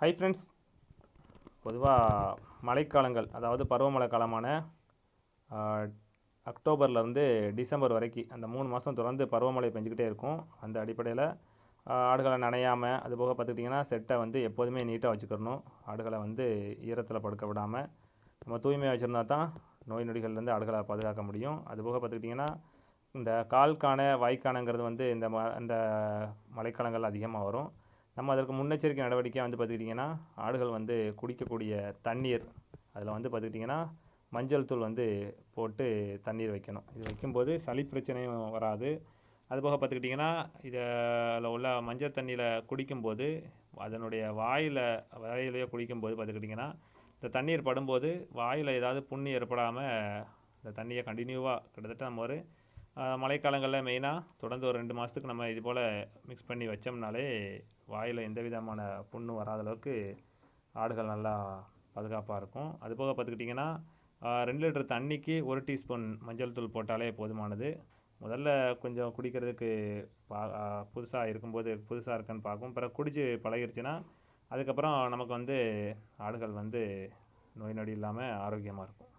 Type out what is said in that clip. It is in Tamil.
ஹை ஃப்ரெண்ட்ஸ் பொதுவாக மழைக்காலங்கள் அதாவது பருவமழை காலமான அக்டோபர்லேருந்து டிசம்பர் வரைக்கும் அந்த மூணு மாதம் தொடர்ந்து பருவமழை பெஞ்சிக்கிட்டே இருக்கும். அந்த அடிப்படையில் ஆடுகளை நனையாமல் அது போக பார்த்துக்கிட்டிங்கன்னா செட்டை வந்து எப்போதுமே நீட்டாக வச்சுக்கிறணும். ஆடுகளை வந்து ஈரத்தில் படுக்க விடாமல் நம்ம தூய்மையாக வச்சுருந்தா தான் நோய் நொடிகள்லேருந்து ஆடுகளை பாதுகாக்க முடியும். அதுபோக பார்த்துக்கிட்டிங்கன்னா இந்த கால்காண வாய்க்கானங்கிறது வந்து இந்த ம இந்த மழைக்காலங்கள் அதிகமாக வரும். நம்ம அதற்கு முன்னெச்சரிக்கை நடவடிக்கை வந்து பார்த்துக்கிட்டிங்கன்னா ஆடுகள் வந்து குடிக்கக்கூடிய தண்ணீர் அதில் வந்து பார்த்துக்கிட்டிங்கன்னா மஞ்சள் தூள் வந்து போட்டு தண்ணீர் வைக்கணும். இது வைக்கும்போது சளி பிரச்சனையும் வராது. அதுபோக பார்த்துக்கிட்டிங்கன்னா இதில் உள்ள மஞ்சள் தண்ணியில் குடிக்கும்போது அதனுடைய வாயில் வாயிலையோ குடிக்கும்போது பார்த்துக்கிட்டிங்கன்னா இந்த தண்ணீர் படும்போது வாயில் ஏதாவது புண்ணு ஏற்படாமல் இந்த தண்ணியை கண்டினியூவாக கிட்டத்தட்ட நம்ம ஒரு மழைக்காலங்களில் மெயினாக தொடர்ந்து ஒரு ரெண்டு மாதத்துக்கு நம்ம இது போல் மிக்ஸ் பண்ணி வச்சோம்னாலே வாயில் எந்த விதமான புண்ணும் வராத அளவுக்கு ஆடுகள் நல்லா பாதுகாப்பாக இருக்கும். அதுபோக பார்த்துக்கிட்டிங்கன்னா ரெண்டு லிட்டர் தண்ணிக்கு ஒரு டீஸ்பூன் மஞ்சள் தூள் போட்டாலே போதுமானது. முதல்ல கொஞ்சம் குடிக்கிறதுக்கு பா புதுசாக இருக்கும்போது புதுசாக இருக்குன்னு பார்க்கும். பிறகு குடித்து பழகிருச்சுன்னா அதுக்கப்புறம் நமக்கு வந்து ஆடுகள் வந்து நோய் நொடி இல்லாமல் ஆரோக்கியமாக இருக்கும்.